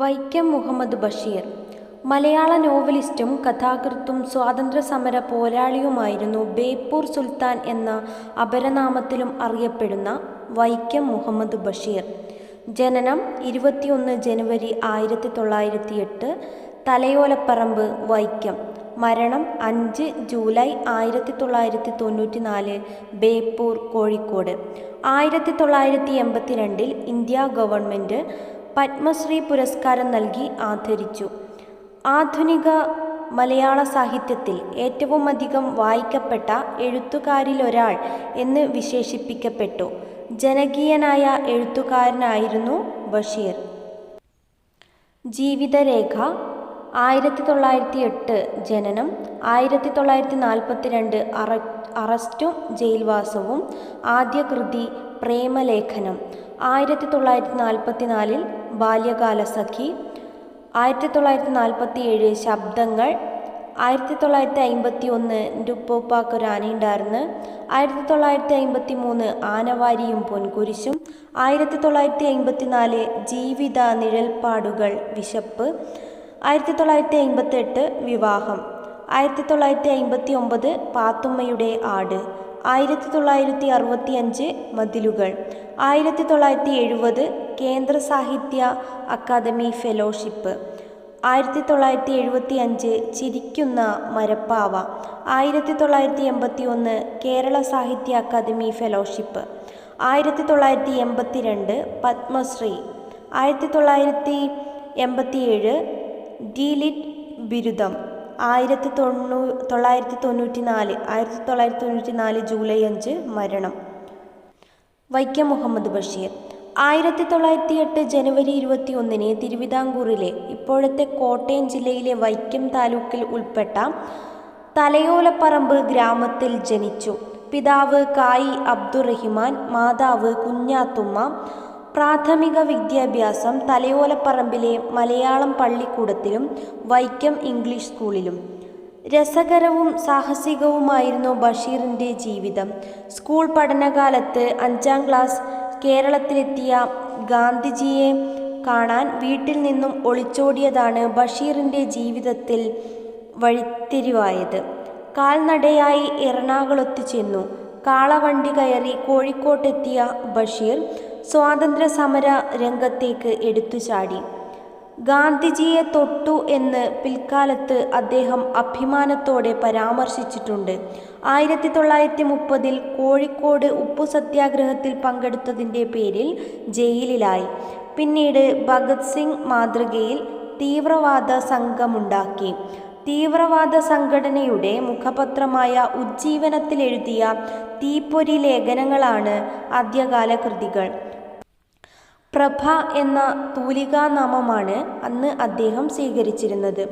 വൈക്കം മുഹമ്മദ് ബഷീർ. മലയാള നോവലിസ്റ്റും കഥാകൃത്തും സ്വാതന്ത്ര്യസമര പോരാളിയുമായിരുന്നു ബേപ്പൂർ സുൽത്താൻ എന്ന അപരനാമത്തിലും അറിയപ്പെടുന്ന വൈക്കം മുഹമ്മദ് ബഷീർ. ജനനം ഇരുപത്തിയൊന്ന് ജനുവരി ആയിരത്തി തൊള്ളായിരത്തി എട്ട് തലയോലപ്പറമ്പ് വൈക്കം. മരണം അഞ്ച് ജൂലൈ ആയിരത്തി തൊള്ളായിരത്തി തൊണ്ണൂറ്റി നാല് ബേപ്പൂർ കോഴിക്കോട്. ആയിരത്തി തൊള്ളായിരത്തി എൺപത്തിരണ്ടിൽ ഇന്ത്യ ഗവൺമെന്റ് പത്മശ്രീ പുരസ്കാരം നൽകി ആദരിച്ചു. ആധുനിക മലയാള സാഹിത്യത്തിൽ ഏറ്റവുമധികം വായിക്കപ്പെട്ട എഴുത്തുകാരിലൊരാൾ എന്ന് വിശേഷിപ്പിക്കപ്പെട്ടു. ജനകീയനായ എഴുത്തുകാരനായിരുന്നു ബഷീർ. ജീവിതരേഖ ആയിരത്തി തൊള്ളായിരത്തി എട്ട് ജനനം ആയിരത്തി തൊള്ളായിരത്തി നാൽപ്പത്തി രണ്ട് അറ അറസ്റ്റും ജയിൽവാസവും ആദ്യ കൃതി പ്രേമലേഖനം ആയിരത്തി തൊള്ളായിരത്തി നാൽപ്പത്തി നാലിൽ ബാല്യകാലസഖി ആയിരത്തി തൊള്ളായിരത്തി നാൽപ്പത്തി ഏഴ് ശബ്ദങ്ങൾ ആയിരത്തി തൊള്ളായിരത്തി അമ്പത്തി ഒന്ന് ആനയുണ്ടായിരുന്നു ആയിരത്തി തൊള്ളായിരത്തി അമ്പത്തി മൂന്ന് ആനവാരിയും പൊൻകുരിശും ആയിരത്തി തൊള്ളായിരത്തി അമ്പത്തി നാല് ജീവിത നിഴൽപ്പാടുകൾ വിശപ്പ് ആയിരത്തി തൊള്ളായിരത്തി അമ്പത്തെട്ട് വിവാഹം ആയിരത്തി തൊള്ളായിരത്തി അമ്പത്തി ഒമ്പത് പാത്തുമ്മയുടെ ആട് ആയിരത്തി തൊള്ളായിരത്തി അറുപത്തി അഞ്ച് മതിലുകൾ ആയിരത്തി തൊള്ളായിരത്തി എഴുപത് കേന്ദ്ര സാഹിത്യ അക്കാദമി ഫെലോഷിപ്പ് ആയിരത്തി തൊള്ളായിരത്തി എഴുപത്തി അഞ്ച് ചിരിക്കുന്ന മരപ്പാവ ആയിരത്തി തൊള്ളായിരത്തി എൺപത്തി ഒന്ന് കേരള സാഹിത്യ അക്കാദമി ഫെലോഷിപ്പ് ആയിരത്തി തൊള്ളായിരത്തി എൺപത്തി രണ്ട് പത്മശ്രീ ആയിരത്തി തൊള്ളായിരത്തി എൺപത്തി ഏഴ് ഡിലിറ്റ് ബിരുദം. ആയിരത്തി തൊണ്ണൂ തൊള്ളായിരത്തി തൊണ്ണൂറ്റി നാല് ആയിരത്തി തൊള്ളായിരത്തി തൊണ്ണൂറ്റി നാല് ജൂലൈ അഞ്ച് മരണം. വൈക്കം മുഹമ്മദ് ബഷീർ. ആയിരത്തി തൊള്ളായിരത്തി എട്ട് ജനുവരി ഇരുപത്തി ഒന്നിന് തിരുവിതാംകൂറിലെ ഇപ്പോഴത്തെ കോട്ടയം ജില്ലയിലെ വൈക്കം താലൂക്കിൽ ഉൾപ്പെട്ട തലയോലപ്പറമ്പ് ഗ്രാമത്തിൽ ജനിച്ചു. പിതാവ് കായി അബ്ദുറഹിമാൻ മാതാവ് കുഞ്ഞാത്തുമ്മ പ്രാഥമിക വിദ്യാഭ്യാസം തലയോലപ്പറമ്പിലെ മലയാളം പള്ളിക്കൂടത്തിലും വൈക്കം ഇംഗ്ലീഷ് സ്കൂളിലും. രസകരവും സാഹസികവുമായിരുന്നു ബഷീറിന്റെ ജീവിതം. സ്കൂൾ പഠനകാലത്ത് അഞ്ചാം ക്ലാസ് കേരളത്തിലെത്തിയ ഗാന്ധിജിയെ കാണാൻ വീട്ടിൽ നിന്നും ഒളിച്ചോടിയതാണ് ബഷീറിന്റെ ജീവിതത്തിൽ വഴിത്തിരിവായത്. കാൽനടയായി എറണാകുളത്ത് ചെന്നു. കാളവണ്ടി കയറി കോഴിക്കോട്ടെത്തിയ ബഷീർ സ്വാതന്ത്ര്യ സമര രംഗത്തേക്ക് എടുത്തുചാടി. ഗാന്ധിജിയെ തൊട്ടു എന്ന് പിൽക്കാലത്ത് അദ്ദേഹം അഭിമാനത്തോടെ പരാമർശിച്ചിട്ടുണ്ട്. ആയിരത്തി തൊള്ളായിരത്തി മുപ്പതിൽ കോഴിക്കോട് ഉപ്പു സത്യാഗ്രഹത്തിൽ പങ്കെടുത്തതിന്റെ പേരിൽ ജയിലിലായി. പിന്നീട് ഭഗത് സിംഗ് മാതൃകയിൽ തീവ്രവാദ സംഘമുണ്ടാക്കി. തീവ്രവാദ സംഘടനയുടെ മുഖപത്രമായ ഉജ്ജീവനത്തിലെഴുതിയ തീപ്പൊരി ലേഖനങ്ങളാണ് ആദ്യകാല കൃതികൾ. പ്രഭ എന്ന തൂലികാനാമമാണ് അന്ന് അദ്ദേഹം സ്വീകരിച്ചിരുന്നത്.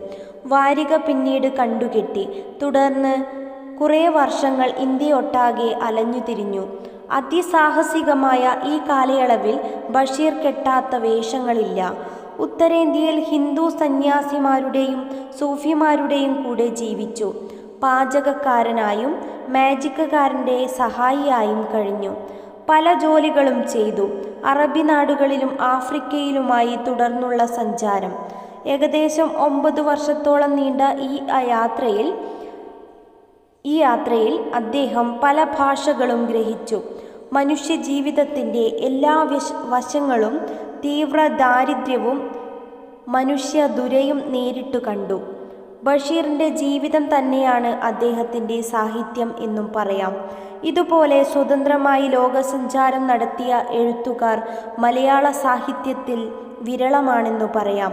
വാരിക പിന്നീട് കണ്ടുകെട്ടി. തുടർന്ന് കുറേ വർഷങ്ങൾ ഇന്ത്യയൊട്ടാകെ അലഞ്ഞുതിരിഞ്ഞു അതിസാഹസികമായ ഈ കാലയളവിൽ ബഷീർ കെട്ടാത്ത വേഷങ്ങളില്ല. ഉത്തരേന്ത്യയിൽ ഹിന്ദു സന്യാസിമാരുടെയും സൂഫിമാരുടെയും കൂടെ ജീവിച്ചു. പാചകക്കാരനായും മാജിക്കുകാരന്റെ സഹായിയായും കഴിഞ്ഞു. പല ജോലികളും ചെയ്തു. അറബി നാടുകളിലും ആഫ്രിക്കയിലുമായി തുടർന്നുള്ള സഞ്ചാരം. ഏകദേശം ഒമ്പത് വർഷത്തോളം നീണ്ട ഈ യാത്രയിൽ ഈ യാത്രയിൽ അദ്ദേഹം പല ഭാഷകളും ഗ്രഹിച്ചു. മനുഷ്യ ജീവിതത്തിന്റെ എല്ലാ വശ വശങ്ങളും തീവ്ര ദാരിദ്ര്യവും മനുഷ്യ ദുരയും നേരിട്ടു കണ്ടു. ബഷീറിന്റെ ജീവിതം തന്നെയാണ് അദ്ദേഹത്തിന്റെ സാഹിത്യം എന്നും പറയാം. ഇതുപോലെ സ്വതന്ത്രമായി ലോകസഞ്ചാരം നടത്തിയ എഴുത്തുകാർ മലയാള സാഹിത്യത്തിൽ വിരളമാണെന്നു പറയാം.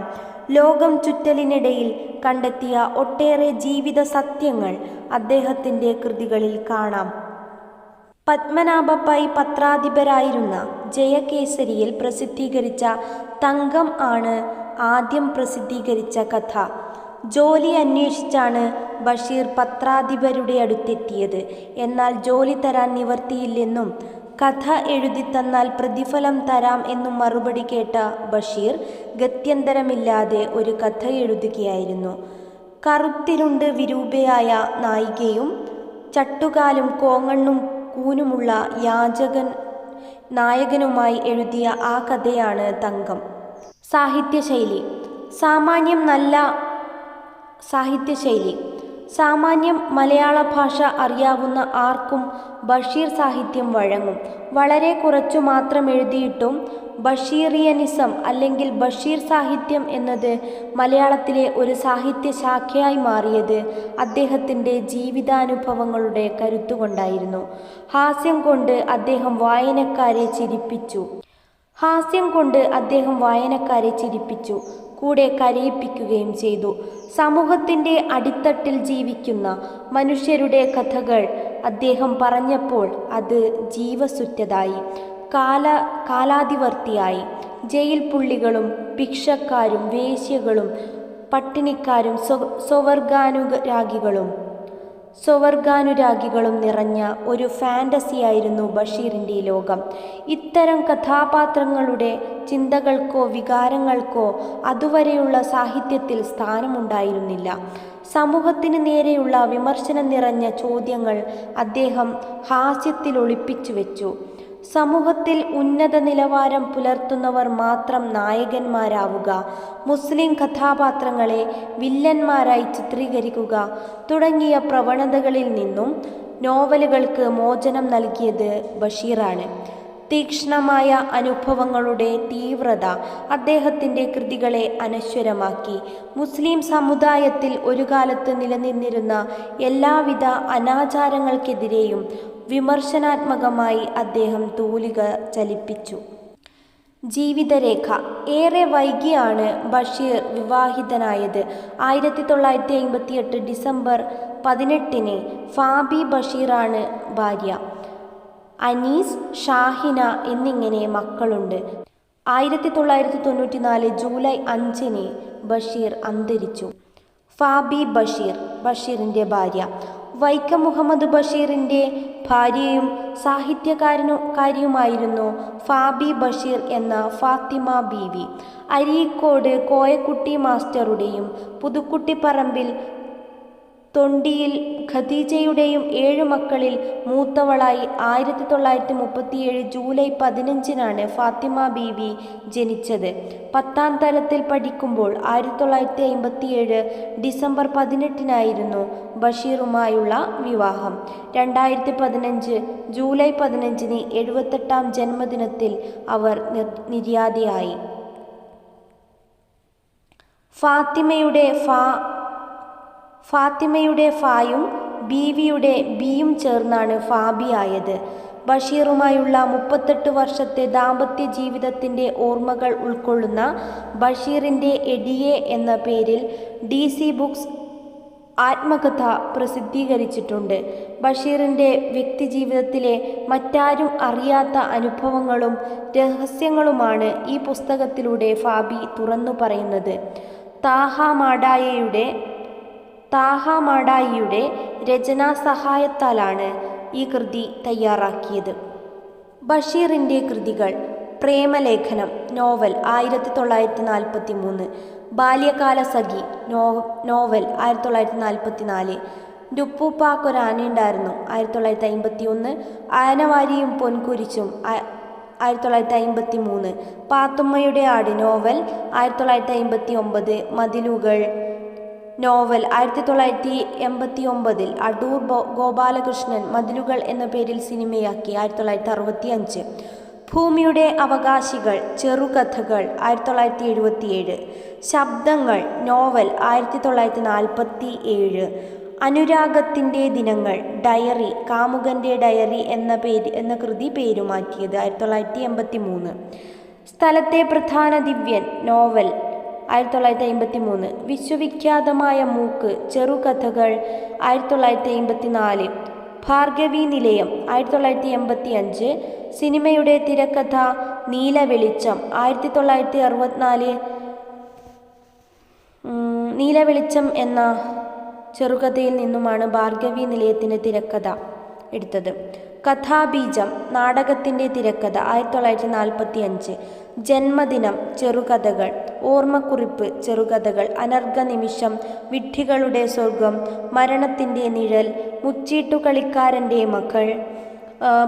ലോകം ചുറ്റലിനിടയിൽ കണ്ടെത്തിയ ഒട്ടേറെ ജീവിത സത്യങ്ങൾ അദ്ദേഹത്തിന്റെ കൃതികളിൽ കാണാം. പത്മനാഭപ്പായി പത്രാധിപരായിരുന്ന ജയകേസരിയിൽ പ്രസിദ്ധീകരിച്ച തങ്കം ആണ് ആദ്യം പ്രസിദ്ധീകരിച്ച കഥ. ജോലി അന്വേഷിച്ചാണ് ബഷീർ പത്രാധിപരുടെ അടുത്തെത്തിയത്. എന്നാൽ ജോലി തരാൻ നിവർത്തിയില്ലെന്നും കഥ എഴുതി തന്നാൽ പ്രതിഫലം തരാം എന്നും മറുപടി കേട്ട ബഷീർ ഗത്യന്തരമില്ലാതെ ഒരു കഥ എഴുതുകയായിരുന്നു. കറുത്തിരുണ്ട് വിരൂപയായ നായികയും ചട്ടുകാലും കോങ്ങണ്ണും കൂനുമുള്ള യാചകൻ നായകനുമായി എഴുതിയ ആ കഥയാണ് തങ്കം. സാഹിത്യശൈലി. സാമാന്യം നല്ല സാഹിത്യശൈലി. സാമാന്യം മലയാള ഭാഷ അറിയാവുന്ന ആർക്കും ബഷീർ സാഹിത്യം വഴങ്ങും. വളരെ കുറച്ചു മാത്രം എഴുതിയിട്ടും ബഷീറിയനിസം അല്ലെങ്കിൽ ബഷീർ സാഹിത്യം എന്നത് മലയാളത്തിലെ ഒരു സാഹിത്യ ശാഖയായി മാറിയത് അദ്ദേഹത്തിന്റെ ജീവിതാനുഭവങ്ങളുടെ കരുത്തുകൊണ്ടായിരുന്നു. ഹാസ്യം കൊണ്ട് അദ്ദേഹം വായനക്കാരെ ചിരിപ്പിച്ചു. ഹാസ്യം കൊണ്ട് അദ്ദേഹം വായനക്കാരെ ചിരിപ്പിച്ചു. കൂടെ കരയിപ്പിക്കുകയും ചെയ്തു. സമൂഹത്തിന്റെ അടിത്തട്ടിൽ ജീവിക്കുന്ന മനുഷ്യരുടെ കഥകൾ അദ്ദേഹം പറഞ്ഞപ്പോൾ അത് ജീവസുറ്റതായി. കാല കാലാതിവർത്തിയായി ജയിൽ പുള്ളികളും ഭിക്ഷക്കാരും വേശ്യകളും പട്ടിണിക്കാരും സ്വ സ്വവർഗാനുരാഗികളും സ്വവർഗാനുരാഗികളും നിറഞ്ഞ ഒരു ഫാന്റസിയായിരുന്നു ബഷീറിന്റെ ലോകം. ഇത്തരം കഥാപാത്രങ്ങളുടെ ചിന്തകൾക്കോ വികാരങ്ങൾക്കോ അതുവരെയുള്ള സാഹിത്യത്തിൽ സ്ഥാനമുണ്ടായിരുന്നില്ല. സമൂഹത്തിന് നേരെയുള്ള വിമർശനം നിറഞ്ഞ ചോദ്യങ്ങൾ അദ്ദേഹം ഹാസ്യത്തിൽ ഒളിപ്പിച്ചു വെച്ചു. സമൂഹത്തിൽ ഉന്നത നിലവാരം പുലർത്തുന്നവർ മാത്രം നായകന്മാരാവുക. മുസ്ലിം കഥാപാത്രങ്ങളെ വില്ലന്മാരായി ചിത്രീകരിക്കുക തുടങ്ങിയ പ്രവണതകളിൽ നിന്നും നോവലുകൾക്ക് മോചനം നൽകിയത് ബഷീറാണ്. തീക്ഷ്ണമായ അനുഭവങ്ങളുടെ തീവ്രത അദ്ദേഹത്തിന്റെ കൃതികളെ അനശ്വരമാക്കി. മുസ്ലിം സമുദായത്തിൽ ഒരു കാലത്ത് നിലനിന്നിരുന്ന എല്ലാവിധ അനാചാരങ്ങൾക്കെതിരെയും വിമർശനാത്മകമായി അദ്ദേഹം തൂലിക ചലിപ്പിച്ചു. ജീവിതരേഖ. ഏറെ വൈകിയാണ് ബഷീർ വിവാഹിതനായത്. ആയിരത്തി തൊള്ളായിരത്തി അമ്പത്തി എട്ട് ഡിസംബർ പതിനെട്ടിന് ഫാബി ബഷീറാണ് ഭാര്യ. അനീസ് ഷാഹിന എന്നിങ്ങനെ മക്കളുണ്ട്. ആയിരത്തി തൊള്ളായിരത്തി തൊണ്ണൂറ്റി നാല് ജൂലൈ അഞ്ചിന് ബഷീർ അന്തരിച്ചു. ഫാബി ബഷീർ ബഷീറിന്റെ ഭാര്യ. വൈക്കം മുഹമ്മദ് ബഷീറിന്റെ ഭാര്യയും സാഹിത്യകാരനു കാരിയുമായിരുന്നു ഫാബി ബഷീർ എന്ന ഫാത്തിമ ബീവി. അരീക്കോട് കോയക്കുട്ടി മാസ്റ്ററുടെയും പുതുക്കുട്ടിപ്പറമ്പിൽ തൊണ്ടിയിൽ ഖദീജയുടെയും ഏഴു മക്കളിൽ മൂത്തവളായി ആയിരത്തി തൊള്ളായിരത്തി മുപ്പത്തിയേഴ് ജൂലൈ പതിനഞ്ചിനാണ് ഫാത്തിമ ബീവി ജനിച്ചത്. പത്താം തലത്തിൽ പഠിക്കുമ്പോൾ ആയിരത്തി തൊള്ളായിരത്തി അമ്പത്തിയേഴ് ഡിസംബർ പതിനെട്ടിനായിരുന്നു ബഷീറുമായുള്ള വിവാഹം. രണ്ടായിരത്തി പതിനഞ്ച് ജൂലൈ പതിനഞ്ചിന് എഴുപത്തെട്ടാം ജന്മദിനത്തിൽ അവർ നിര്യാതിയായി. ഫാത്തിമയുടെ ഫാ ഫാത്തിമയുടെ ഫായും ബീവിയുടെ ബിയും ചേർന്നാണ് ഫാബിയായത് ബഷീറുമായുള്ള മുപ്പത്തെട്ട് വർഷത്തെ ദാമ്പത്യ ജീവിതത്തിന്റെ ഓർമ്മകൾ ഉൾക്കൊള്ളുന്ന ബഷീറിന്റെ എഡിയെ എന്ന പേരിൽ ഡി സി ബുക്സ് ആത്മകഥ പ്രസിദ്ധീകരിച്ചിട്ടുണ്ട്. ബഷീറിന്റെ വ്യക്തിജീവിതത്തിലെ മറ്റാരും അറിയാത്ത അനുഭവങ്ങളും രഹസ്യങ്ങളുമാണ് ഈ പുസ്തകത്തിലൂടെ ഫാബി തുറന്നു പറയുന്നത്. താഹ മാഡായയുടെ താഹ മാടായിയുടെ രചനാ സഹായത്താലാണ് ഈ കൃതി തയ്യാറാക്കിയത്. ബഷീറിന്റെ കൃതികൾ പ്രേമലേഖനം നോവൽ ആയിരത്തി തൊള്ളായിരത്തി നാൽപ്പത്തി മൂന്ന് ബാല്യകാല സഖി നോ നോവൽ ആയിരത്തി തൊള്ളായിരത്തി നാൽപ്പത്തി നാല് ഡുപ്പൂപ്പാക്കൊരാനയുണ്ടായിരുന്നു ആയിരത്തി തൊള്ളായിരത്തി അമ്പത്തി ഒന്ന് ആനവാരിയും പൊൻകുരിച്ചും ആയിരത്തി തൊള്ളായിരത്തി അമ്പത്തി മൂന്ന് പാത്തുമ്മയുടെ ആട് നോവൽ ആയിരത്തി തൊള്ളായിരത്തി അമ്പത്തി ഒമ്പത് മതിലുകൾ നോവൽ ആയിരത്തി തൊള്ളായിരത്തി എൺപത്തി ഒമ്പതിൽ അടൂർ ഗോപാലകൃഷ്ണൻ മതിലുകൾ എന്ന പേരിൽ സിനിമയാക്കി ആയിരത്തി തൊള്ളായിരത്തി അറുപത്തി അഞ്ച് ഭൂമിയുടെ അവകാശികൾ ചെറുകഥകൾ ആയിരത്തി തൊള്ളായിരത്തി എഴുപത്തിയേഴ് ശബ്ദങ്ങൾ നോവൽ ആയിരത്തി തൊള്ളായിരത്തി നാൽപ്പത്തി ഏഴ് അനുരാഗത്തിന്റെ ദിനങ്ങൾ ഡയറി കാമുകന്റെ ഡയറി എന്ന പേര് എന്ന കൃതി പേരുമാറ്റിയത് ആയിരത്തി തൊള്ളായിരത്തി എൺപത്തി മൂന്ന് സ്ഥലത്തെ പ്രധാന ദിവ്യൻ നോവൽ ആയിരത്തി തൊള്ളായിരത്തി അമ്പത്തി മൂന്ന് വിശ്വവിഖ്യാതമായ മൂക്ക് ചെറുകഥകൾ ആയിരത്തി തൊള്ളായിരത്തി അമ്പത്തി നാല് ഭാർഗവി നിലയം ആയിരത്തി തൊള്ളായിരത്തി എൺപത്തി അഞ്ച് സിനിമയുടെ തിരക്കഥ നീല വെളിച്ചം ആയിരത്തി തൊള്ളായിരത്തി അറുപത്തിനാല് നീല വെളിച്ചം എന്ന ചെറുകഥയിൽ നിന്നുമാണ് ഭാർഗവി നിലയത്തിന്റെ തിരക്കഥ എടുത്തത്. കഥാബീജം നാടകത്തിന്റെ തിരക്കഥ ആയിരത്തി തൊള്ളായിരത്തി നാൽപ്പത്തി അഞ്ച് ജന്മദിനം ചെറുകഥകൾ. ഓർമ്മക്കുറിപ്പ് ചെറുകഥകൾ അനർഘ നിമിഷം വിഡ്ഢികളുടെ സ്വർഗം മരണത്തിന്റെ നിഴൽ മുച്ചീട്ടുകളിക്കാരന്റെ മക്കൾ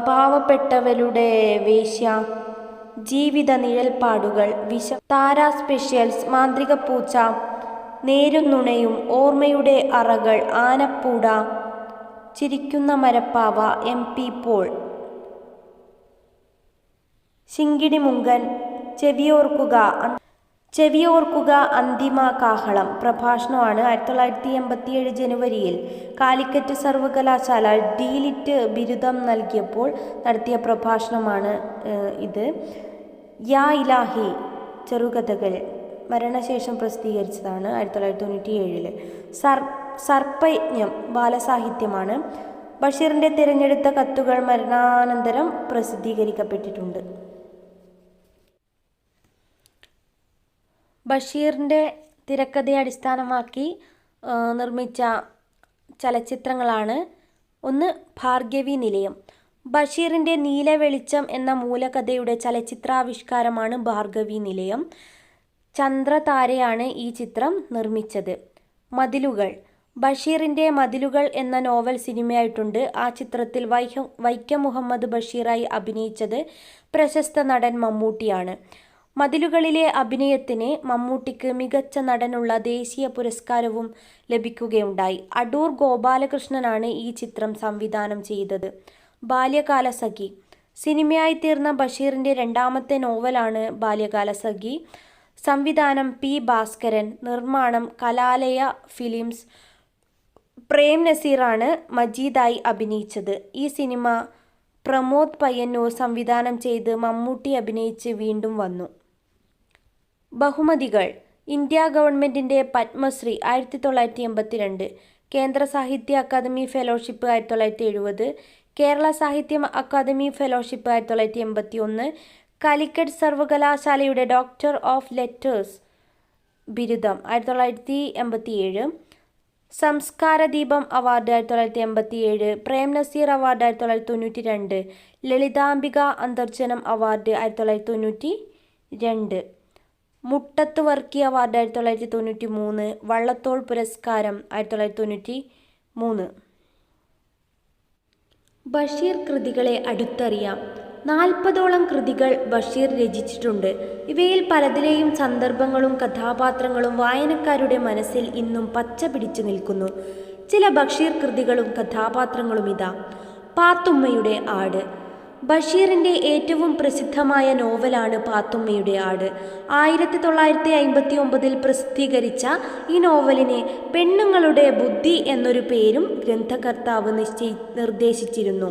പാവപ്പെട്ടവരുടെ വേശ്യ ജീവിത നിഴൽപ്പാടുകൾ വിശ താര സ്പെഷ്യൽസ് മാന്ത്രിക പൂച്ച നേരുനുണയും ഓർമ്മയുടെ അറകൾ ആനപ്പൂട ചിരിക്കുന്ന മരപ്പാവ എം. പി. പോൾ ശിങ്കിടിമുങ്കൻ ചെവിയോർക്കുക ചെവിയോർക്കുക അന്തിമ കാഹളം. പ്രഭാഷണമാണ് ആയിരത്തി തൊള്ളായിരത്തി എൺപത്തിയേഴ് ജനുവരിയിൽ കാലിക്കറ്റ് സർവകലാശാല ഡീലിറ്റ് ബിരുദം നൽകിയപ്പോൾ നടത്തിയ പ്രഭാഷണമാണ് ഇത്. യാ ഇലാഹി ചെറുകഥകൾ. മരണശേഷം പ്രസിദ്ധീകരിച്ചതാണ് ആയിരത്തി തൊള്ളായിരത്തി തൊണ്ണൂറ്റി ഏഴിൽ സർ സർപ്പയജ്ഞം ബാലസാഹിത്യമാണ്. ബഷീറിന്റെ തിരഞ്ഞെടുത്ത കത്തുകൾ മരണാനന്തരം പ്രസിദ്ധീകരിക്കപ്പെട്ടിട്ടുണ്ട്. ബഷീറിന്റെ തിരക്കഥയെ അടിസ്ഥാനമാക്കി നിർമ്മിച്ച ചലച്ചിത്രങ്ങളാണ്. ഒന്ന് ഭാർഗവി നിലയം. ബഷീറിന്റെ നീല വെളിച്ചം എന്ന മൂലകഥയുടെ ചലച്ചിത്രാവിഷ്കാരമാണ് ഭാർഗവി നിലയം. ചന്ദ്രതാരയാണ് ഈ ചിത്രം നിർമ്മിച്ചത്. മതിലുകൾ. ബഷീറിന്റെ മതിലുകൾ എന്ന നോവൽ സിനിമയായിട്ടുണ്ട്. ആ ചിത്രത്തിൽ വൈക്കം മുഹമ്മദ് ബഷീറായി അഭിനയിച്ചത് പ്രശസ്ത നടൻ മമ്മൂട്ടിയാണ്. മതിലുകളിലെ അഭിനയത്തിന് മമ്മൂട്ടിക്ക് മികച്ച നടനുള്ള ദേശീയ പുരസ്കാരവും ലഭിക്കുകയുണ്ടായി. അടൂർ ഗോപാലകൃഷ്ണനാണ് ഈ ചിത്രം സംവിധാനം ചെയ്തത്. ബാല്യകാല സഖി. സിനിമയായി തീർന്ന ബഷീറിന്റെ രണ്ടാമത്തെ നോവലാണ് ബാല്യകാല സഖി. സംവിധാനം പി ഭാസ്കരൻ. നിർമ്മാണം കലാലയ ഫിലിംസ്. പ്രേം നസീറാണ് മജീദായി അഭിനയിച്ചത്. ഈ സിനിമ പ്രമോദ് പയ്യന്നൂർ സംവിധാനം ചെയ്ത് മമ്മൂട്ടി അഭിനയിച്ച് വീണ്ടും വന്നു. ബഹുമതികൾ. ഇന്ത്യ ഗവൺമെന്റിന്റെ പത്മശ്രീ ആയിരത്തി തൊള്ളായിരത്തി എൺപത്തിരണ്ട് കേന്ദ്ര സാഹിത്യ അക്കാദമി ഫെലോഷിപ്പ് ആയിരത്തി തൊള്ളായിരത്തി എഴുപത് കേരള സാഹിത്യ അക്കാദമി ഫെലോഷിപ്പ് ആയിരത്തി തൊള്ളായിരത്തി എൺപത്തി ഒന്ന് കാലിക്കറ്റ് സർവകലാശാലയുടെ ഡോക്ടർ ഓഫ് ലെറ്റേഴ്സ് ബിരുദം ആയിരത്തി തൊള്ളായിരത്തി എൺപത്തി ഏഴ് സംസ്കാര ദീപം അവാർഡ് ആയിരത്തി തൊള്ളായിരത്തി എൺപത്തി ഏഴ് പ്രേം നസീർ അവാർഡ് ആയിരത്തി തൊള്ളായിരത്തി തൊണ്ണൂറ്റി രണ്ട് ലളിതാംബിക അന്തർജനം അവാർഡ് ആയിരത്തി തൊള്ളായിരത്തി തൊണ്ണൂറ്റി രണ്ട് മുട്ടത്ത് വർക്കി അവാർഡ് ആയിരത്തി തൊള്ളായിരത്തി തൊണ്ണൂറ്റി മൂന്ന് വള്ളത്തോൾ പുരസ്കാരം ആയിരത്തി തൊള്ളായിരത്തി തൊണ്ണൂറ്റി മൂന്ന് ബഷീർ കൃതികളെ അടുത്തറിയാം. നാൽപ്പതോളം കൃതികൾ ബഷീർ രചിച്ചിട്ടുണ്ട്. ഇവയിൽ പലതിലെയും സന്ദർഭങ്ങളും കഥാപാത്രങ്ങളും വായനക്കാരുടെ മനസ്സിൽ ഇന്നും പച്ച പിടിച്ചു നിൽക്കുന്നു. ചില ബഷീർ കൃതികളും കഥാപാത്രങ്ങളും ഇതാ. പാത്തുമ്മയുടെ ആട്. ബഷീറിന്റെ ഏറ്റവും പ്രസിദ്ധമായ നോവലാണ് പാത്തുമ്മയുടെ ആട്. ആയിരത്തി തൊള്ളായിരത്തി അമ്പത്തി ഒമ്പതിൽ പ്രസിദ്ധീകരിച്ച ഈ നോവലിനെ പെണ്ണുങ്ങളുടെ ബുദ്ധി എന്നൊരു പേരും ഗ്രന്ഥകർത്താവ് നിശ്ചയി നിർദ്ദേശിച്ചിരുന്നു.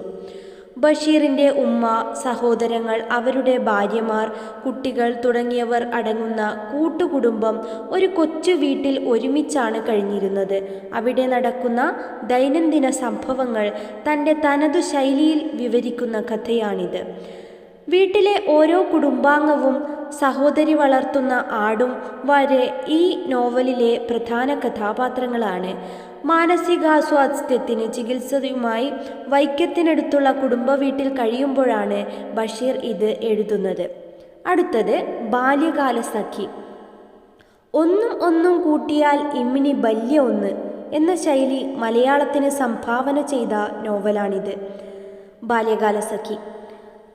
ബഷീറിന്റെ ഉമ്മ സഹോദരങ്ങൾ അവരുടെ ഭാര്യമാർ കുട്ടികൾ തുടങ്ങിയവർ അടങ്ങുന്ന കൂട്ടുകുടുംബം ഒരു കൊച്ചു വീട്ടിൽ ഒരുമിച്ചാണ് കഴിഞ്ഞിരുന്നത്. അവിടെ നടക്കുന്ന ദൈനംദിന സംഭവങ്ങൾ തന്റെ തനതു ശൈലിയിൽ വിവരിക്കുന്ന കഥയാണിത്. വീട്ടിലെ ഓരോ കുടുംബാംഗവും സഹോദരി വളർത്തുന്ന ആടും വരെ ഈ നോവലിലെ പ്രധാന കഥാപാത്രങ്ങളാണ്. മാനസികാസ്വാസ്ഥ്യത്തിന് ചികിത്സയുമായി വൈക്കത്തിനടുത്തുള്ള കുടുംബ വീട്ടിൽ കഴിയുമ്പോഴാണ് ബഷീർ ഇത് എഴുതുന്നത്. അടുത്തത് ബാല്യകാല സഖി. ഒന്നും ഒന്നും കൂട്ടിയാൽ ഇമ്മിണി ബല്യ ഒന്ന് എന്ന ശൈലി മലയാളത്തിന് സംഭാവന ചെയ്ത നോവലാണിത്. ബാല്യകാല സഖി.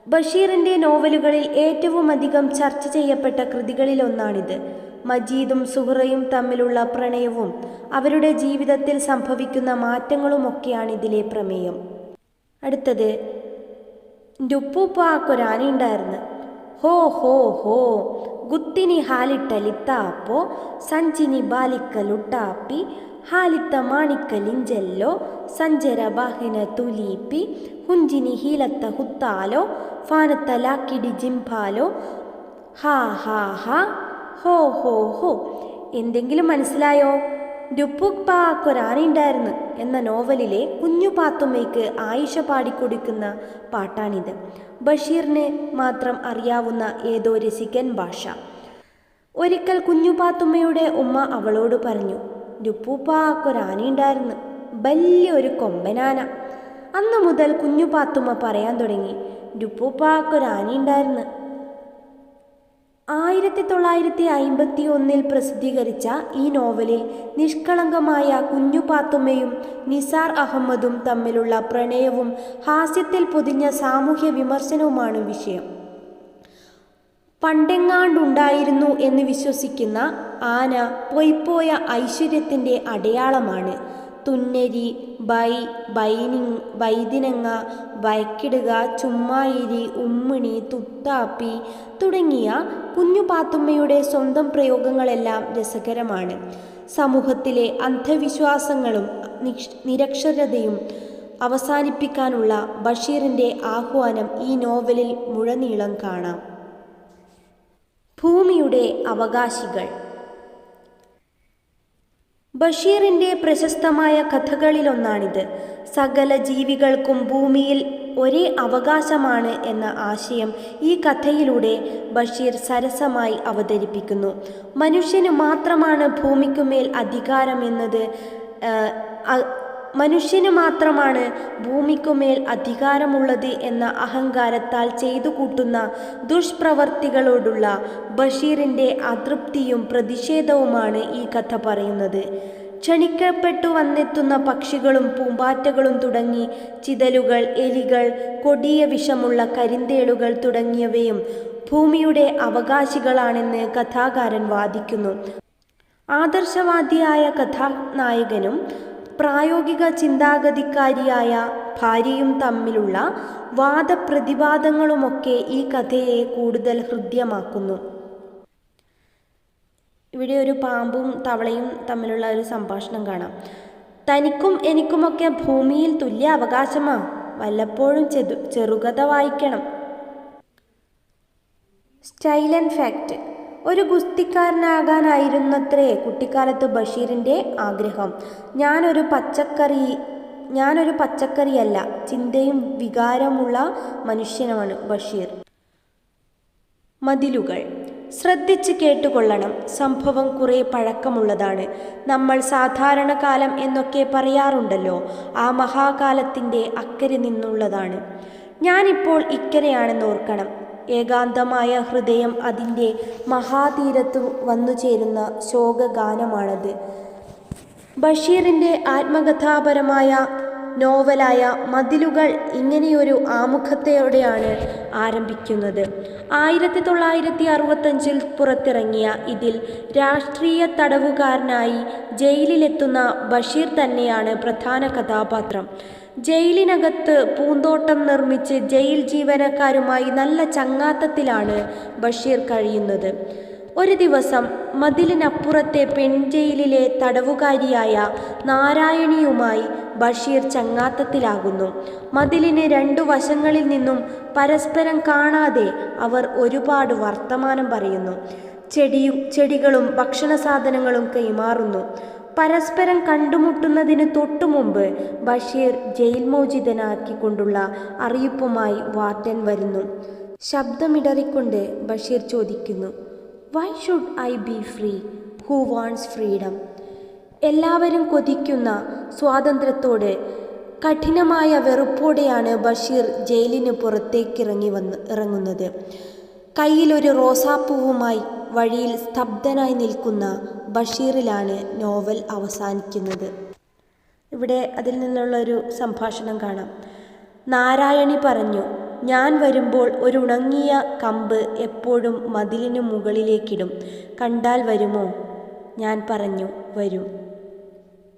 ബഷീറിൻ്റെ നോവലുകളിൽ ഏറ്റവും അധികം ചർച്ച ചെയ്യപ്പെട്ട കൃതികളിലൊന്നാണിത് മജീദും സുഹറയും തമ്മിലുള്ള പ്രണയവും അവരുടെ ജീവിതത്തിൽ സംഭവിക്കുന്ന മാറ്റങ്ങളുമൊക്കെയാണ് ഇതിലെ പ്രമേയം അടുത്തത് ಡುಪ್ಪುಪಾಕೊರಾನಿಂಡಾರ್ನು ಹೋ ಹೋ ಹೋ ಗುತ್ತಿನಿ ಹಾಲಿಟ್ಟಲಿತ್ತಾಪೋ ಸಂಚಿನಿ ಬಾಲಿಕ್ಕಲುಟ್ಟಾಪಿ ಹಾಲಿತ್ತ ಮಾಣಿಕ್ಕಲಿಂಜೆಲ್ಲೋ ಸಂಜೆರ ಬಾಹಿನ ತುಲೀಪಿ ಹುಂಜಿನಿ ಹೀಲತ್ತ ಹುತ್ತಾಲೋ ಫಾನತ್ತ ലാക്കിടി ജിംഭാലോ ഹാ ഹാ ഹാ ഹോ ഹോ ഹോ എന്തെങ്കിലും മനസ്സിലായോ ഡുപ്പുപ്പാക്കൊരാനുണ്ടായിരുന്നു എന്ന നോവലിലെ കുഞ്ഞു പാത്തുമ്മയ്ക്ക് ആയിഷ പാടിക്കൊടുക്കുന്ന പാട്ടാണിത് ബഷീറിന് മാത്രം അറിയാവുന്ന ഏതോ രസികൻ ഭാഷ ഒരിക്കൽ കുഞ്ഞു പാത്തുമ്മയുടെ ഉമ്മ അവളോട് പറഞ്ഞു ഡുപ്പൂപ്പാക്കൊരാനയുണ്ടായിരുന്നു വലിയൊരു കൊമ്പനാന. അന്ന് മുതൽ കുഞ്ഞു പാത്തുമ്മ പറയാൻ തുടങ്ങി ഡുപ്പൂപ്പാക്കൊരാനയുണ്ടായിരുന്നു ആയിരത്തി തൊള്ളായിരത്തി അയിമ്പത്തി ഒന്നിൽ പ്രസിദ്ധീകരിച്ച ഈ നോവലിൽ നിഷ്കളങ്കമായ കുഞ്ഞു പാത്തുമ്മയും നിസാർ അഹമ്മദും തമ്മിലുള്ള പ്രണയവും ഹാസ്യത്തിൽ പൊതിഞ്ഞ സാമൂഹ്യ വിമർശനവുമാണ് വിഷയം. പണ്ടെങ്ങാണ്ടുണ്ടായിരുന്നു എന്ന് വിശ്വസിക്കുന്ന ആന പൊയ്പോയ ഐശ്വര്യത്തിന്റെ അടയാളമാണ് തുന്നരി ബൈ ബൈനി ബൈദിനങ്ങ വയക്കിടുക ചുമ്മായിരി ഉമ്മിണി തുത്താപ്പി തുടങ്ങിയ കുഞ്ഞുപാത്തുമ്മയുടെ സ്വന്തം പ്രയോഗങ്ങളെല്ലാം രസകരമാണ്. സമൂഹത്തിലെ അന്ധവിശ്വാസങ്ങളും നിരക്ഷരതയും അവസാനിപ്പിക്കാനുള്ള ബഷീറിന്റെ ആഹ്വാനം ഈ നോവലിൽ മുഴനീളം കാണാം. ഭൂമിയുടെ അവകാശികൾ ബഷീറിന്റെ പ്രശസ്തമായ കഥകളിലൊന്നാണിത്. സകല ജീവികൾക്കും ഭൂമിയിൽ ഒരേ അവകാശമാണ് എന്ന ആശയം ഈ കഥയിലൂടെ ബഷീർ സരസമായി അവതരിപ്പിക്കുന്നു. മനുഷ്യന് മാത്രമാണ് ഭൂമിക്കുമേൽ അധികാരമെന്നത് മനുഷ്യന് മാത്രമാണ് ഭൂമിക്കുമേൽ അധികാരമുള്ളത് എന്ന അഹങ്കാരത്താൽ ചെയ്തു കൂട്ടുന്ന ദുഷ്പ്രവർത്തികളോടുള്ള ബഷീറിന്റെ അതൃപ്തിയും പ്രതിഷേധവുമാണ് ഈ കഥ പറയുന്നത്. ക്ഷണിക്കപ്പെട്ടു വന്നെത്തുന്ന പക്ഷികളും പൂമ്പാറ്റകളും തുടങ്ങി ചിതലുകൾ എലികൾ കൊടിയ വിഷമുള്ള കരിന്തേളുകൾ തുടങ്ങിയവയും ഭൂമിയുടെ അവകാശികളാണെന്ന് കഥാകാരൻ വാദിക്കുന്നു. ആദർശവാദിയായ കഥാനായകനും പ്രായോഗിക ചിന്താഗതിക്കാരിയായ ഭാര്യയും തമ്മിലുള്ള വാദപ്രതിവാദങ്ങളുമൊക്കെ ഈ കഥയെ കൂടുതൽ ഹൃദ്യമാക്കുന്നു. ഇവിടെ ഒരു പാമ്പും തവളയും തമ്മിലുള്ള ഒരു സംഭാഷണം കാണാം. തനിക്കും എനിക്കുമൊക്കെ ഭൂമിയിൽ തുല്യ അവകാശമാ. വല്ലപ്പോഴും ചെറുകഥ വായിക്കണം. Style and fact. ഒരു ഗുസ്തിക്കാരനാകാനായിരുന്നത്രേ കുട്ടിക്കാലത്ത് ബഷീറിന്റെ ആഗ്രഹം. ഞാനൊരു പച്ചക്കറി ഞാനൊരു പച്ചക്കറിയല്ല ചിന്തയും വികാരമുള്ള മനുഷ്യനാണ് ബഷീർ. മതിലുകൾ. ശ്രദ്ധിച്ച് കേട്ടുകൊള്ളണം. സംഭവം കുറേ പഴക്കമുള്ളതാണ്. നമ്മൾ സാധാരണ കാലം എന്നൊക്കെ പറയാറുണ്ടല്ലോ ആ മഹാകാലത്തിന്റെ അക്കരെ നിന്നുള്ളതാണ്. ഞാനിപ്പോൾ ഇക്കരെയാണെന്ന് ഓർക്കണം. ഏകാന്തമായ ഹൃദയം അതിന്റെ മഹാതീരത്ത് വന്നു ചേരുന്ന ശോകഗാനമാണത്. ബഷീറിന്റെ ആത്മകഥാപരമായ നോവലായ മതിലുകൾ ഇങ്ങനെയൊരു ആമുഖത്തോടെയാണ് ആരംഭിക്കുന്നത്. ആയിരത്തി തൊള്ളായിരത്തി അറുപത്തഞ്ചിൽ പുറത്തിറങ്ങിയ ഇതിൽ രാഷ്ട്രീയ തടവുകാരനായി ജയിലിലെത്തുന്ന ബഷീർ തന്നെയാണ് പ്രധാന കഥാപാത്രം. ജയിലിനകത്ത് പൂന്തോട്ടം നിർമ്മിച്ച് ജയിൽ ജീവനക്കാരുമായി നല്ല ചങ്ങാത്തത്തിലാണ് ബഷീർ കഴിയുന്നത്. ഒരു ദിവസം മതിലിനപ്പുറത്തെ പെൺജയിലിലെ തടവുകാരിയായ നാരായണിയുമായി ബഷീർ ചങ്ങാത്തത്തിലാകുന്നു. മതിലിന് രണ്ടു വശങ്ങളിൽ നിന്നും പരസ്പരം കാണാതെ അവർ ഒരുപാട് വർത്തമാനം പറയുന്നു. ചെടിയും ചെടികളും ഭക്ഷണ സാധനങ്ങളും കൈമാറുന്നു. പരസ്പരം കണ്ടുമുട്ടുന്നതിന് തൊട്ടുമുമ്പ് ബഷീർ ജയിൽ മോചിതനാക്കിക്കൊണ്ടുള്ള അറിയിപ്പുമായി വാർഡൻ വരുന്നു. ശബ്ദമിടറിക്കൊണ്ട് ബഷീർ ചോദിക്കുന്നു why should I be free who wants freedom എല്ലാവരും കൊതിക്കുന്ന സ്വാതന്ത്ര്യത്തോട് കഠിനമായ വെറുപ്പോടെയാണ് ബഷീർ ജയിലിന് പുറത്തേക്കിറങ്ങി വന്ന് ഇറങ്ങുന്നത്. കയ്യിലൊരു റോസാപ്പൂവുമായി വഴിയിൽ സ്തബ്ധനായി നിൽക്കുന്ന ബഷീറിലാണ് നോവൽ അവസാനിക്കുന്നത്. ഇവിടെ അതിൽ നിന്നുള്ളൊരു സംഭാഷണം കാണാം. നാരായണി പറഞ്ഞു ഞാൻ വരുമ്പോൾ ഒരു ഉണങ്ങിയ കമ്പ് എപ്പോഴും മതിലിനു മുകളിലേക്കിടും. കണ്ടാൽ വരുമോ? ഞാൻ പറഞ്ഞു വരും.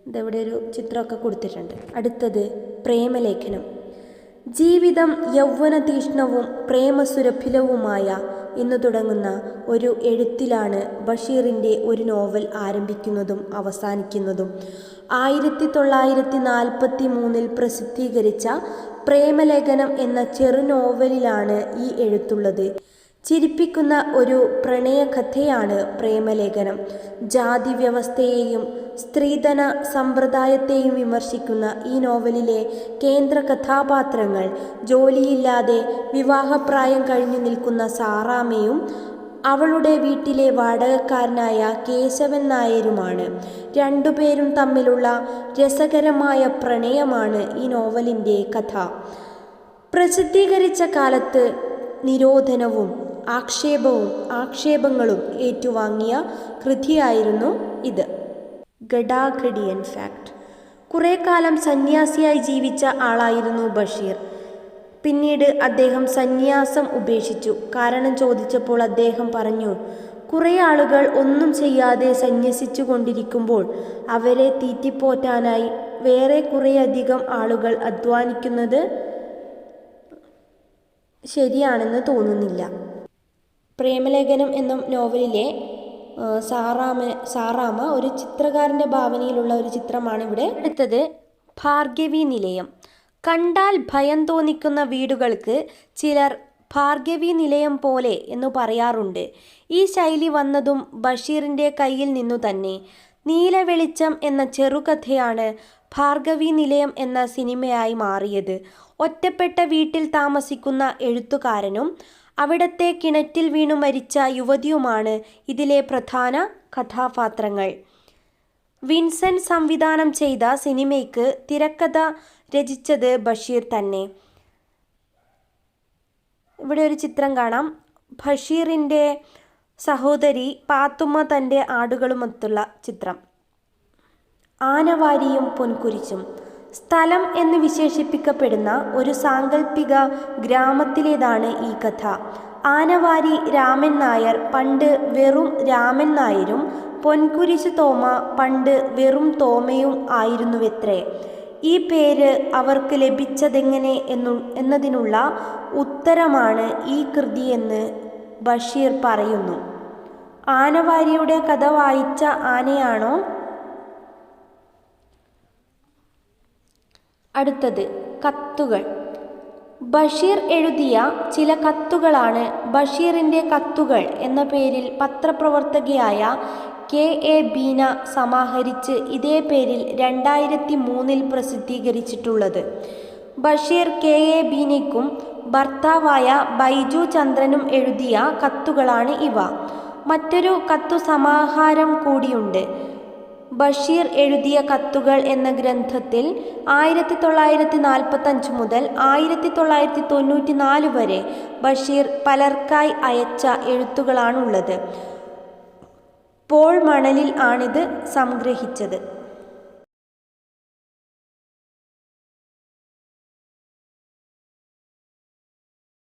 ഇതവിടെ ഒരു ചിത്രമൊക്കെ കൊടുത്തിട്ടുണ്ട്. അടുത്തത് പ്രേമലേഖനം. ജീവിതം യൗവന തീഷ്ണവും പ്രേമസുരഭിലവുമായ എന്ന് തുടങ്ങുന്ന ഒരു എഴുത്തിലാണ് ബഷീറിന്റെ ഒരു നോവൽ ആരംഭിക്കുന്നതും അവസാനിക്കുന്നതും. ആയിരത്തി തൊള്ളായിരത്തി നാൽപ്പത്തി മൂന്നിൽ പ്രസിദ്ധീകരിച്ച പ്രേമലേഖനം എന്ന ചെറു നോവലിലാണ് ഈ എഴുത്തുള്ളത്. ചിരിപ്പിക്കുന്ന ഒരു പ്രണയകഥയാണ് പ്രേമലേഖനം. ജാതി വ്യവസ്ഥയെയും സ്ത്രീധന സമ്പ്രദായത്തെയും വിമർശിക്കുന്ന ഈ നോവലിലെ കേന്ദ്ര കഥാപാത്രങ്ങൾ ജോലിയില്ലാതെ വിവാഹപ്രായം കഴിഞ്ഞു നിൽക്കുന്ന സാറാമയും അവളുടെ വീട്ടിലെ വാടകക്കാരനായ കേശവൻ നായരുമാണ്. രണ്ടുപേരും തമ്മിലുള്ള രസകരമായ പ്രണയമാണ് ഈ നോവലിന്റെ കഥ. പ്രസിദ്ധീകരിച്ച കാലത്ത് നിരോധനവും ആക്ഷേപവും ആക്ഷേപങ്ങളും ഏറ്റുവാങ്ങിയ കൃതിയായിരുന്നു ഇത്. ഗഡാഗഡിയൻ ഫാക്ട് കുറേ കാലം സന്യാസിയായി ജീവിച്ച ആളായിരുന്നു ബഷീർ. പിന്നീട് അദ്ദേഹം സന്യാസം ഉപേക്ഷിച്ചു. കാരണം ചോദിച്ചപ്പോൾ അദ്ദേഹം പറഞ്ഞു കുറേ ആളുകൾ ഒന്നും ചെയ്യാതെ സന്യസിച്ചു കൊണ്ടിരിക്കുമ്പോൾ അവരെ തീറ്റിപ്പോറ്റാനായി വേറെ കുറേയധികം ആളുകൾ അധ്വാനിക്കുന്നത് ശരിയാണെന്ന് തോന്നുന്നില്ല. പ്രേമലേഖനം എന്ന നോവലിലെ സാറാമ സാറാമ ഒരു ചിത്രകാരന്റെ ഭാവനയിലുള്ള ഒരു ചിത്രമാണ് ഇവിടെ അടുത്തത് ഭാർഗവി നിലയം. കണ്ടാൽ ഭയം തോന്നിക്കുന്ന വീടുകൾക്ക് ചിലർ ഭാർഗവി നിലയം പോലെ എന്ന് പറയാറുണ്ട്. ഈ ശൈലി വന്നതും ബഷീറിന്റെ കയ്യിൽ നിന്നു തന്നെ. നീലവെളിച്ചം എന്ന ചെറുകഥയാണ് ഭാർഗവി നിലയം എന്ന സിനിമയായി മാറിയത്. ഒറ്റപ്പെട്ട വീട്ടിൽ താമസിക്കുന്ന എഴുത്തുകാരനും അവിടത്തെ കിണറ്റിൽ വീണു മരിച്ച യുവതിയുമാണ് ഇതിലെ പ്രധാന കഥാപാത്രങ്ങൾ. വിൻസെന്റ് സംവിധാനം ചെയ്ത സിനിമയ്ക്ക് തിരക്കഥ രചിച്ചത് ബഷീർ തന്നെ. ഇവിടെ ഒരു ചിത്രം കാണാം. ബഷീറിന്റെ സഹോദരി പാത്തുമ്മ തന്റെ ആടുകളുമൊത്തുള്ള ചിത്രം. ആനവാരിയും പൊൻകുരിശും സ്ഥലം എന്ന് വിശേഷിപ്പിക്കപ്പെടുന്ന ഒരു സാങ്കല്പിക ഗ്രാമത്തിലേതാണ് ഈ കഥ. ആനവാരി രാമൻ നായർ പണ്ട് വെറും രാമൻ നായരും പൊൻകുരിശ് തോമ പണ്ട് വെറും തോമയും ആയിരുന്നുവെത്രേ. ഈ പേര് അവർക്ക് ലഭിച്ചതെങ്ങനെ എന്നു എന്നതിനുള്ള ഉത്തരമാണ് ഈ കൃതിയെന്ന് ബഷീർ പറയുന്നു. ആനവാരിയുടെ കഥ വായിച്ച ആനയാണോ? അടുത്തത് കത്തുകൾ. ബഷീർ എഴുതിയ ചില കത്തുകളാണ് ബഷീറിന്റെ കത്തുകൾ എന്ന പേരിൽ പത്രപ്രവർത്തകയായ കെ. എ. ബീന സമാഹരിച്ച് ഇതേ പേരിൽ രണ്ടായിരത്തി മൂന്നിൽ പ്രസിദ്ധീകരിച്ചിട്ടുള്ളത്. ബഷീർ കെ. എ. ബീനയ്ക്കും ഭർത്താവായ ബൈജു ചന്ദ്രനും എഴുതിയ കത്തുകളാണ് ഇവ. മറ്റൊരു കത്തു സമാഹാരം കൂടിയുണ്ട്. ബഷീർ എഴുതിയ കത്തുകൾ എന്ന ഗ്രന്ഥത്തിൽ ആയിരത്തി തൊള്ളായിരത്തി നാൽപ്പത്തഞ്ച് മുതൽ ആയിരത്തി തൊള്ളായിരത്തി തൊണ്ണൂറ്റി നാല് വരെ ബഷീർ പലർക്കായി അയച്ച എഴുത്തുകളാണുള്ളത്. പോൾ മണലിൽ ആണിത് സംഗ്രഹിച്ചത്.